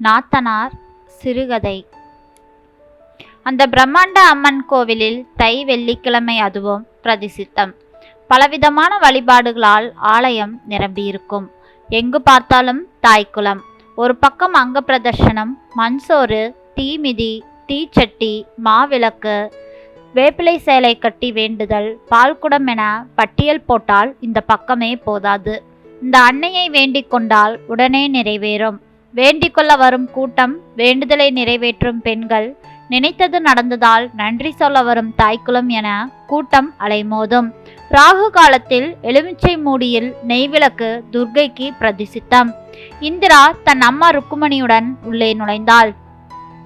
நாத்தனார் சிறுகதை. அந்த பிரம்மாண்ட அம்மன் கோவிலில் தை வெள்ளிக்கிழமை அதுவும் பிரதிசித்தம் பலவிதமான வழிபாடுகளால் ஆலயம் நிரம்பியிருக்கும். எங்கு பார்த்தாலும் தாய்க்குளம். ஒரு பக்கம் அங்க பிரதர்ஷனம் மண்சோறு தீமிதி தீச்சட்டி மாவிளக்கு வேப்பிலை சேலை கட்டி வேண்டுதல் பால்குடம் என பட்டியல் போட்டால் இந்த பக்கமே போதாது. இந்த அன்னையை வேண்டிக் கொண்டால் உடனே நிறைவேறும். வேண்டிக்கொள்ள வரும் கூட்டம் வேண்டுதலை நிறைவேற்றும் பெண்கள் நினைத்தது நடந்ததால் நன்றி சொல்ல வரும் தாய்க்குளம் என கூட்டம் அலைமோதும். ராகு காலத்தில் எலுமிச்சை மூடியில் நெய்விளக்கு துர்க்கைக்கு பிரதிசித்தம். இந்திரா தன் அம்மா ருக்குமணியுடன் உள்ளே நுழைந்தாள்.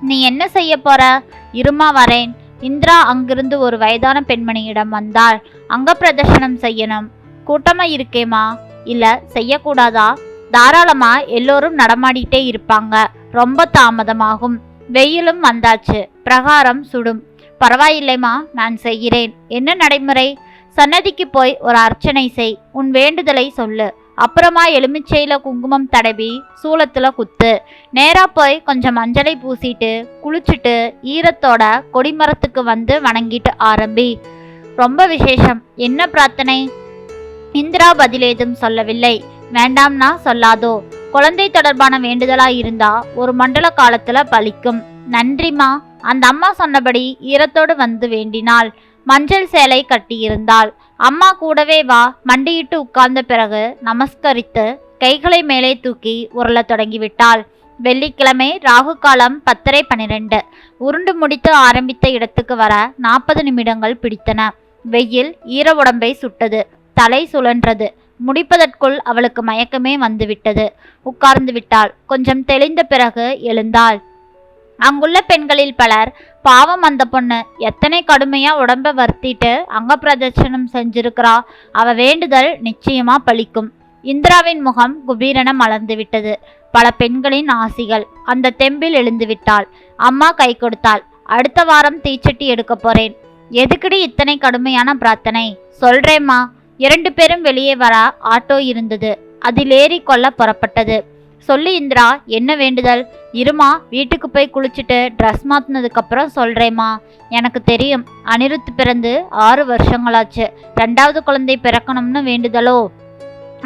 நீ என்ன செய்ய போற? இருமா வரேன். இந்திரா அங்கிருந்து ஒரு வயதான பெண்மணியிடம் வந்தாள். அங்க பிரதர்ஷனம் செய்யணும். கூட்டமா இருக்கேமா இல்ல செய்யக்கூடாதா? தாராளமா எல்லோரும் நடமாடிட்டே இருப்பாங்க. ரொம்ப தாமதமாகும். வெயிலும் வந்தாச்சு. பிரகாரம் சுடும். பரவாயில்லைம்மா நான் செய்கிறேன். என்ன நடைமுறை? சன்னதிக்கு போய் ஒரு அர்ச்சனை செய். உன் வேண்டுதலை சொல்லு. அப்புறமா எலுமிச்சையில குங்குமம் தடவி சூளத்துல குத்து. நேரா போய் கொஞ்சம் மஞ்சளை பூசிட்டு குளிச்சுட்டு ஈரத்தோட கொடிமரத்துக்கு வந்து வணங்கிட்டு ஆரம்பி. ரொம்ப விசேஷம். என்ன பிரார்த்தனை? இந்திரா பதிலேதும் சொல்லவில்லை. வேண்டாம்னா சொல்லாதோ. குழந்தை தொடர்பான வேண்டுதலா இருந்தா ஒரு மண்டல காலத்துல பலிக்கும். நன்றிமா அந்த அம்மா சொன்னபடி ஈரத்தோடு வந்து வேண்டினாள். மஞ்சள் சேலை கட்டியிருந்தாள். அம்மா கூடவே வா. மண்டியிட்டு உட்கார்ந்த பிறகு நமஸ்கரித்து கைகளை மேலே தூக்கி உருளத் தொடங்கிவிட்டாள். வெள்ளிக்கிழமை ராகு காலம் பத்தரை பன்னிரெண்டு உருண்டு முடித்து ஆரம்பித்த இடத்துக்கு வர நாற்பது நிமிடங்கள் பிடித்தன. வெயில் ஈர உடம்பை சுட்டது. தலை சுழன்றது. முடிப்பதற்குள் அவளுக்கு மயக்கமே வந்துவிட்டது. உட்கார்ந்து விட்டாள். கொஞ்சம் தெளிந்த பிறகு எழுந்தாள். அங்குள்ள பெண்களில் பலர் பாவம் அந்த பொண்ணு. எத்தனை கடுமையா உடம்ப வருத்திட்டு அங்க பிரதர்ஷனம் செஞ்சிருக்கிறா. அவ வேண்டுதல் நிச்சயமா பலிக்கும். இந்திராவின் முகம் குபீரன மலர்ந்து விட்டது. பல பெண்களின் ஆசிகள் அந்த தெம்பில் எழுந்து விட்டாள். அம்மா கை கொடுத்தாள். அடுத்த வாரம் தீச்சட்டி எடுக்க போறேன். எதுக்குடி இத்தனை கடுமையான பிரார்த்தனை? சொல்றேம்மா. இரண்டு பேரும் வெளியே வர ஆட்டோ இருந்தது. அதில் ஏறி கொள்ள புறப்பட்டது. சொல்லு இந்திரா என்ன வேண்டுதல்? இருமா வீட்டுக்கு போய் குளிச்சுட்டு ட்ரெஸ் மாற்றினதுக்கப்புறம் சொல்கிறேம்மா எனக்கு தெரியும் அனிருத் பிறந்து ஆறு வருஷங்களாச்சு. ரெண்டாவது குழந்தை பிறக்கணும்னு வேண்டுதலோ?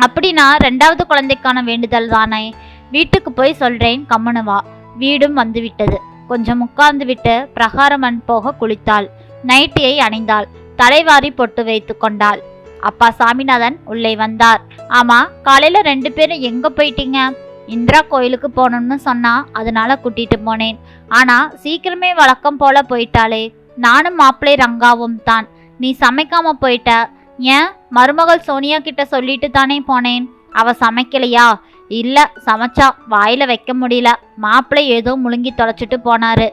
அப்படின்னா ரெண்டாவது குழந்தைக்கான வேண்டுதல் தானே? வீட்டுக்கு போய் சொல்கிறேன் கம்மனுவா வீடும் வந்துவிட்டது. கொஞ்சம் உட்கார்ந்து விட்டு பிரகாரமன் போக குளித்தாள். நைட்டியை அணிந்தாள். தலைவாரி பொட்டு வைத்து கொண்டாள். அப்பா சாமிநாதன் உள்ளே வந்தார். ஆமா காலையில ரெண்டு பேரும் எங்க போயிட்டீங்க? இந்திரா கோயிலுக்கு போகணும்னு சொன்னா அதனால கூட்டிட்டு போனேன். ஆனா சீக்கிரமே வழக்கம் போல போயிட்டாளே. நானும் மாப்பிள்ளை ரங்காவும் தான். நீ சமைக்காம போயிட்ட. ஏன்? மருமகள் சோனியா கிட்ட சொல்லிட்டு தானே போனேன். அவ சமைக்கலையா? இல்ல சமைச்சா. வாயில வைக்க முடியல. மாப்பிள்ளை ஏதோ முழுங்கி தொலைச்சிட்டு போனாரு.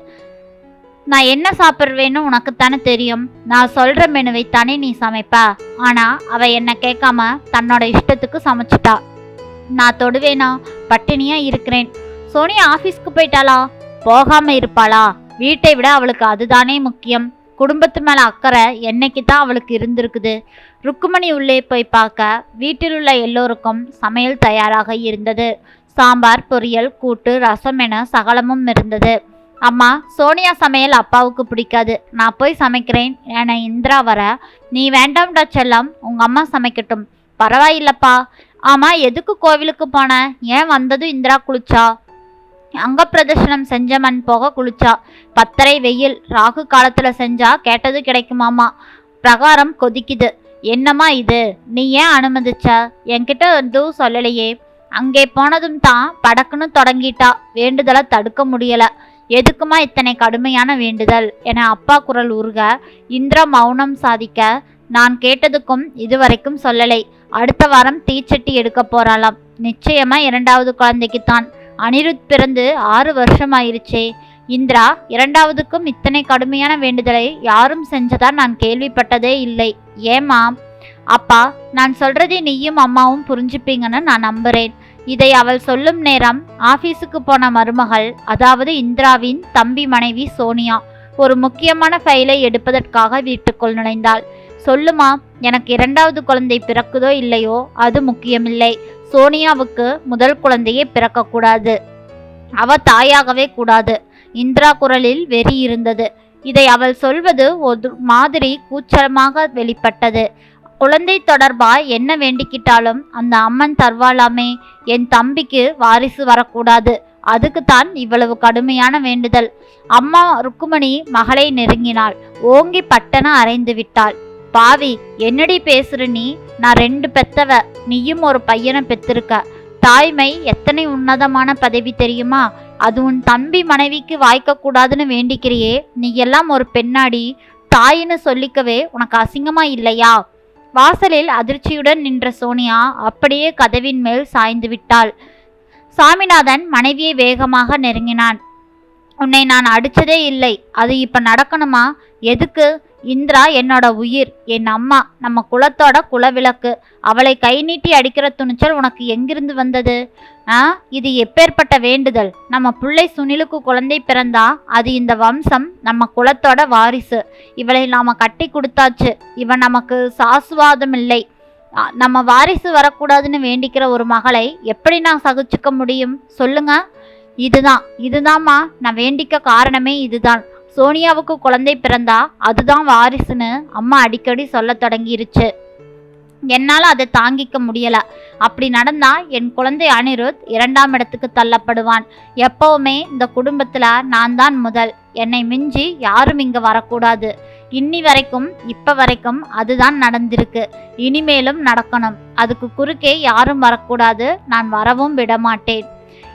நான் என்ன சாப்பிடுவேன்னு உனக்கு தானே தெரியும். நான் சொல்ற மெனுவை தானே நீ சமைப்ப. ஆனா அவ என்ன கேட்காம தன்னோட இஷ்டத்துக்கு சமைச்சிட்டா. நான் தொடுவேனா? பட்டினியா இருக்கிறேன். சோனியா ஆபீஸ்க்கு போயிட்டாளா? போகாம இருப்பாளா? வீட்டை விட அவளுக்கு அதுதானே முக்கியம். குடும்பத்து மேல அக்கறை என்னைக்கு தான் அவளுக்கு இருந்திருக்குது. ருக்குமணி உள்ளே போய் பார்க்க வீட்டில் உள்ள எல்லோருக்கும் சமையல் தயாராக இருந்தது. சாம்பார் பொரியல் கூட்டு ரசம் என சகலமும் இருந்தது. அம்மா சோனியா சமையல் அப்பாவுக்கு பிடிக்காது. நான் போய் சமைக்கிறேன். என இந்திரா வர. நீ வேண்டாம்டா செல்லம். உங்க அம்மா சமைக்கட்டும். பரவாயில்லப்பா. ஆமா எதுக்கு கோவிலுக்கு போன? ஏன் வந்ததும் இந்திரா குளிச்சா? அங்க பிரதர்ஷனம் செஞ்ச மண் போக குளிச்சா? பத்தரை வெயில். ராகு காலத்துல செஞ்சா கேட்டது கிடைக்குமாமா? பிரகாரம் கொதிக்குது. என்னம்மா இது? நீ ஏன் அனுமதிச்ச? என்கிட்ட எதுவும் சொல்லலையே. அங்கே போனதும் தான் படக்குன்னு தொடங்கிட்டா. வேண்டுதலை தடுக்க முடியலை. எதுக்குமா இத்தனை கடுமையான வேண்டுதல்? என அப்பா குரல் உருக இந்திரா மௌனம் சாதிக்க நான் கேட்டதுக்கும் இதுவரைக்கும் சொல்லலை. அடுத்த வாரம் தீச்சட்டி எடுக்க போறாளாம். நிச்சயமா இரண்டாவது குழந்தைக்குத்தான். அனிருத் பிறந்து ஆறு வருஷம் ஆயிருச்சே இந்திரா இரண்டாவதுக்கும் இத்தனை கடுமையான வேண்டுதலை யாரும் செஞ்சதா நான் கேள்விப்பட்டதே இல்லை. ஏமா அப்பா நான் சொல்றதை நீயும் அம்மாவும் புரிஞ்சுப்பீங்கன்னு நான் நம்புறேன். இதை அவள் சொல்லும் நேரம் ஆபீஸுக்கு போன மருமகள் அதாவது இந்திராவின் தம்பி மனைவி சோனியா ஒரு முக்கியமான ஃபைலை எடுப்பதற்காக வீட்டுக்குள் நுழைந்தாள். சொல்லுமா எனக்கு இரண்டாவது குழந்தை பிறக்குதோ இல்லையோ? அது முக்கியமில்லை. சோனியாவுக்கு முதல் குழந்தையே பிறக்கக்கூடாது. அவ தாயாகவே கூடாது. இந்திரா குரலில் வெறி இருந்தது. இதை அவள் சொல்வது ஒரு மாதிரி கூச்சலமாக வெளிப்பட்டது. குழந்தை தொடர்பா என்ன வேண்டிக்கிட்டாலும் அந்த அம்மன் தருவாளாமே என் தம்பிக்கு வாரிசு வரக்கூடாது. அதுக்குத்தான் இவ்வளவு கடுமையான வேண்டுதல். அம்மா ருக்குமணி மகளை நெருங்கினாள். ஓங்கி பட்டன அரைந்து விட்டாள். பாவி என்னடி பேசுற நீ? நான் ரெண்டு பெத்தவ நீயும் ஒரு பையனை பெத்திருக்க. தாய்மை எத்தனை உன்னதமான பதவி தெரியுமா? அது உன் தம்பி மனைவிக்கு வாய்க்க கூடாதுன்னு வேண்டிக்கிறியே. நீ எல்லாம் ஒரு பெண்ணாடி. தாயின்னு சொல்லிக்கவே உனக்கு அசிங்கமா இல்லையா? வாசலில் அதிர்ச்சியுடன் நின்ற சோனியா அப்படியே கதவின் மேல் சாய்ந்து விட்டாள். சாமிநாதன் மனைவியை வேகமாக நெருங்கினான். உன்னை நான் அடிச்சதே இல்லை. அது இப்ப நடக்கணுமா? எதுக்கு? இந்திரா என்னோட உயிர் என் அம்மா நம்ம குலத்தோட குலவிளக்கு. அவளை கை நீட்டி அடிக்கிற துணிச்சல் உனக்கு எங்கிருந்து வந்தது? ஆ? இது எப்பேற்பட்ட வேண்டுதல்? நம்ம பிள்ளை சுனிலுக்கு குழந்தை பிறந்தா அது இந்த வம்சம் நம்ம குலத்தோட வாரிசு. இவளை நாம கட்டி கொடுத்தாச்சு. இவன் நமக்கு சாசுவாதம் இல்லை. நம்ம வாரிசு வரக்கூடாதுன்னு வேண்டிக்கிற ஒரு மகளை எப்படி நான் சகிச்சுக்க முடியும்? சொல்லுங்க. இதுதான் இதுதாம்மா நான் வேண்டிக்க காரணமே இதுதான். சோனியாவுக்கு குழந்தை பிறந்தா அதுதான் வாரிசுன்னு அம்மா அடிக்கடி சொல்ல தொடங்கிருச்சு. என்னால் அதை தாங்கிக்க முடியலை. அப்படி நடந்தா என் குழந்தை அனிருத் இரண்டாம் இடத்துக்கு தள்ளப்படுவான். எப்பவுமே இந்த குடும்பத்தில் நான் தான் முதல். என்னை மிஞ்சி யாரும் இங்கே வரக்கூடாது. இன்னி வரைக்கும் இப்போ வரைக்கும் அதுதான் நடந்திருக்கு. இனிமேலும் நடக்கணும். அதுக்கு குறுக்கே யாரும் வரக்கூடாது. நான் வரவும் விடமாட்டேன்.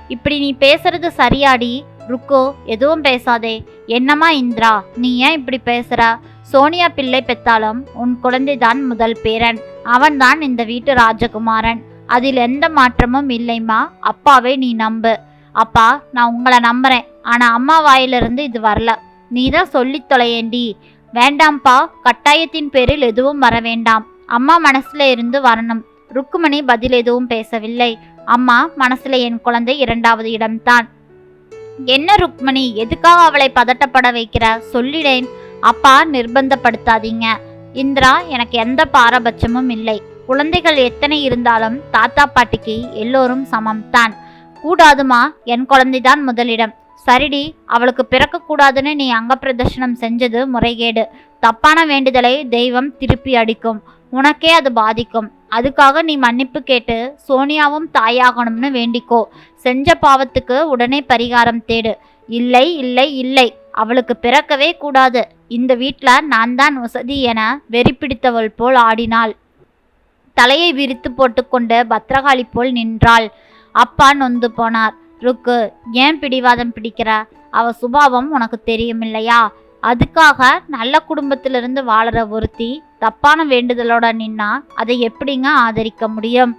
இப்படி நீ பேசுறது சரியாடி. ருக்கோ எதுவும் பேசாதே. என்னம்மா இந்திரா நீ ஏன் இப்படி பேசுற? சோனியா பிள்ளை பெத்தாலும் உன் குழந்தைதான் முதல் பேரன். அவன்தான் இந்த வீட்டு ராஜகுமாரன். அதில் எந்த மாற்றமும் இல்லைம்மா. அப்பாவை நீ நம்பு. அப்பா நான் உங்களை நம்புறேன். ஆனா அம்மா வாயிலிருந்து இது வரல. நீ தான் சொல்லித் தொலையேண்டி. வேண்டாம்ப்பா கட்டாயத்தின் பேரில் எதுவும் வர வேண்டாம். அம்மா மனசுல இருந்து வரணும். ருக்குமணி பதில் எதுவும் பேசவில்லை. அம்மா மனசுல என் குழந்தை இரண்டாவது இடம்தான். என்ன ருக்மணி எதுக்காக அவளை பதட்டப்பட வைக்கிற சொல்லிடேன். அப்பா நிர்பந்தப்படுத்தாதீங்க. இந்திரா எனக்கு எந்த பாரபட்சமும் இல்லை. குழந்தைகள் எத்தனை இருந்தாலும் தாத்தா பாட்டிக்கு எல்லோரும் சமம்தான் கூடாதுமா? என் குழந்தைதான் முதலிடம். சரிடி அவளுக்கு பிறக்கக்கூடாதுன்னு நீ அங்க பிரதர்ஷனம் செஞ்சது முறைகேடு. தப்பான வேண்டுதலை தெய்வம் திருப்பி அடிக்கும். உனக்கே அது பாதிக்கும். அதுக்காக நீ மன்னிப்பு கேட்டு சோனியாவும் தாயாகணும்னு வேண்டிக்கோ. செஞ்ச பாவத்துக்கு உடனே பரிகாரம் தேடு. இல்லை இல்லை இல்லை. அவளுக்கு பிறக்கவே கூடாது. இந்த வீட்டில் நான் தான் வசதி என வெறி பிடித்தவள் போல் ஆடினாள். தலையை விரித்து போட்டுக்கொண்டு பத்ரகாளி போல் நின்றாள். அப்பா நொந்து போனார். ருக்கு ஏன் பிடிவாதம் பிடிக்கிற? அவ சுபாவம் உனக்கு தெரியும் இல்லையா அதுக்காக நல்ல குடும்பத்திலிருந்து வாழற ஒருத்தி தப்பான வேண்டுதலோட நின்னா அதை எப்படிங்க ஆதரிக்க முடியும்?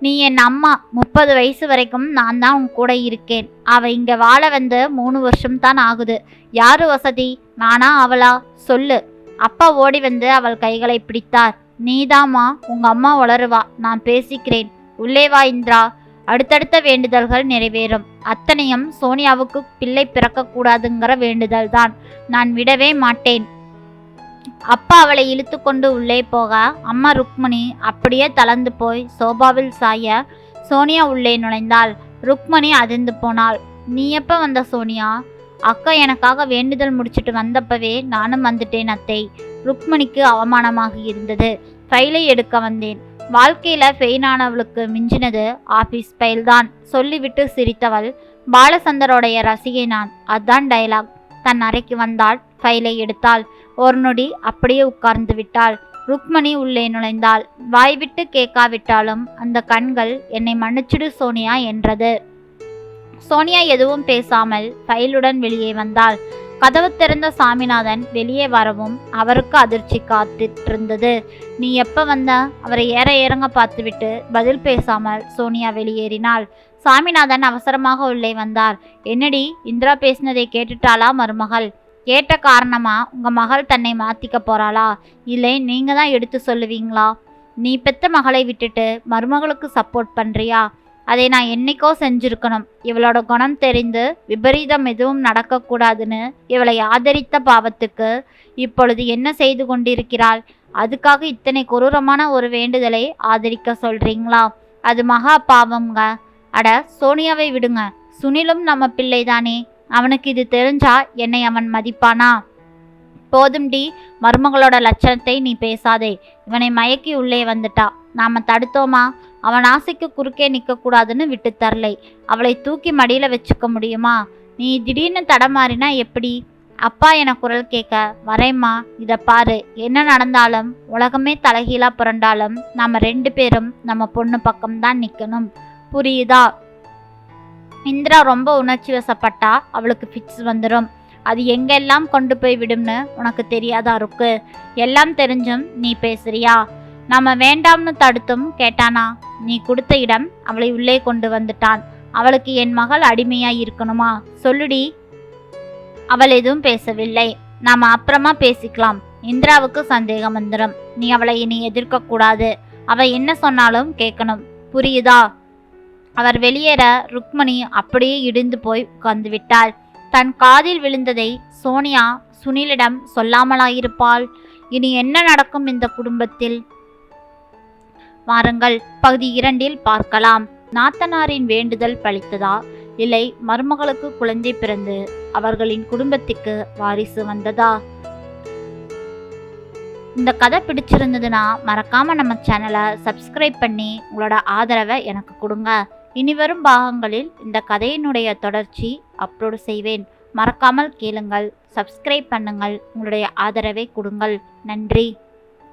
நீ என் அம்மா முப்பது வயசு வரைக்கும் நான் தான் உன் கூட இருக்கேன். அவள் இங்கே வாழ வந்து மூணு வருஷம் தான் ஆகுது. யாரு வசதி? நானா அவளா? சொல்லு. அப்பா ஓடி வந்து அவள் கைகளை பிடித்தார். நீதாம்மா உங்க அம்மா வளருவா. நான் பேசிக்கிறேன். உள்ளே வா இந்திரா. அடுத்தடுத்த வேண்டுதல்கள் நிறைவேறும். அத்தனையும் சோனியாவுக்கு பிள்ளை பிறக்கக்கூடாதுங்கிற வேண்டுதல் தான் நான் விடவே மாட்டேன். அப்பா அவளை இழுத்து கொண்டு உள்ளே போக அம்மா ருக்மணி அப்படியே தளர்ந்து போய் சோபாவில் சாய சோனியா உள்ளே நுழைந்தாள். ருக்மணி அதிர்ந்து போனாள். நீ எப்போ வந்த சோனியா? அக்கா எனக்காக வேண்டுதல் முடிச்சிட்டு வந்தப்பவே நானும் வந்துட்டேன் அத்தை. ருக்மணிக்கு அவமானமாக இருந்தது. ஃபைலை எடுக்க வந்தேன். வாழ்க்கையில் ஃபெயின் ஆனவளுக்கு மிஞ்சினது ஆஃபீஸ் ஃபைல் தான். சொல்லிவிட்டு சிரித்தவள் பாலசந்தரோடைய ரசிகை நான். அதான் டயலாக் தன் அறைக்கு வந்தாள் ஃபைலை எடுத்தாள். ஒரு நொடி அப்படியே உட்கார்ந்து விட்டாள். ருக்மணி உள்ளே நுழைந்தாள். வாய்விட்டு கேட்காவிட்டாலும் அந்த கண்கள் என்னை மன்னிச்சிடு சோனியா என்றது. சோனியா எதுவும் பேசாமல் ஃபைலுடன் வெளியே வந்தாள். கதவு திறந்த சாமிநாதன் வெளியே வரவும் அவருக்கு அதிர்ச்சி காத்திருந்தது நீ எப்போ வந்த? அவரை ஏற இறங்க பார்த்துவிட்டு பதில் பேசாமல் சோனியா வெளியேறினாள். சாமிநாதன் அவசரமாக உள்ளே வந்தார். என்னடி இந்திரா பேசினதை கேட்டுட்டாளா மருமகள்? கேட்ட காரணமா உங்கள் மகள் தன்னை மாற்றிக்க போறாளா? இல்லை நீங்கள் தான் எடுத்து சொல்லுவீங்களா? நீ பெத்த மகளை விட்டுட்டு மருமகளுக்கு சப்போர்ட் பண்ணுறியா அதை நான் என்னைக்கோ செஞ்சிருக்கணும். இவளோட குணம் தெரிந்து விபரீதம் எதுவும் நடக்கக்கூடாதுன்னு இவளை ஆதரித்த பாவத்துக்கு இப்பொழுது என்ன செய்து கொண்டிருக்கிறாள்? அதுக்காக இத்தனை கொடூரமான ஒரு வேண்டுதலை ஆதரிக்க சொல்றீங்களா? அது மகா பாவம்ங்க. அட சோனியாவை விடுங்க. சுனிலும் நம்ம பிள்ளைதானே. அவனுக்கு இது தெரிஞ்சா என்னை அவன் மதிப்பானா? போதும் டி. மருமகளோட லட்சணத்தை நீ பேசாதே. இவனை மயக்கி உள்ளே வந்துட்டா. நாம் தடுத்தோமா? அவன் ஆசைக்கு குறுக்கே நிற்கக்கூடாதுன்னு விட்டு தரலை. அவளை தூக்கி மடியில் வச்சுக்க முடியுமா? நீ திடீர்னு தடமாறினா எப்படி? அப்பா என குரல் கேட்க வரேம்மா இதை பாரு. என்ன நடந்தாலும் உலகமே தலைகீழாக புரண்டாலும் நாம் ரெண்டு பேரும் நம்ம பொண்ணு பக்கம்தான் நிற்கணும் புரியுதா? இந்திரா ரொம்ப உணர்ச்சி வசப்பட்டா அவளுக்கு ஃபிக்ஸ் வந்துடும் அது எங்கெல்லாம் கொண்டு போய் விடும்னு உனக்கு தெரியாதா இருக்கு எல்லாம் தெரிஞ்சும் நீ பேசுறியா? நாம வேண்டாம்னு தடுத்தும் கேட்டானா. நீ கொடுத்த இடம் அவளை உள்ளே கொண்டு வந்துட்டான். அவளுக்கு என் மகள் அடிமையாய் இருக்கணுமா? சொல்லுடி. அவள் எதுவும் பேசவில்லை. நாம அப்புறமா பேசிக்கலாம். இந்திராவுக்கு சந்தேகம் வந்துடும் நீ அவளை இனி எதிர்க்க கூடாது அவ என்ன சொன்னாலும் கேட்கணும். புரியுதா? அவர் வெளியேற ருக்மணி அப்படியே இடிந்து போய் உட்கார்ந்து விட்டாள். தன் காதில் விழுந்ததை சோனியா சுனிலிடம் சொல்லாமலாயிருப்பாள். இனி என்ன நடக்கும் இந்த குடும்பத்தில்? வாருங்கள். பகுதி இரண்டில் பார்க்கலாம். நாத்தனாரின் வேண்டுதல் பழித்ததா? இல்லை மருமகளுக்கு குழந்தை பிறந்து அவர்களின் குடும்பத்துக்கு வாரிசு வந்ததா? இந்த கதை பிடிச்சிருந்ததுன்னா மறக்காம நம்ம சேனலை சப்ஸ்கிரைப் பண்ணி உங்களோட ஆதரவை எனக்கு கொடுங்க. இனி வரும் பாகங்களில் இந்த கதையினுடைய தொடர்ச்சி அப்லோடு செய்வேன். மறக்காமல் கேளுங்கள் சப்ஸ்கிரைப் பண்ணுங்கள் உங்களுடைய ஆதரவை கொடுங்கள். நன்றி.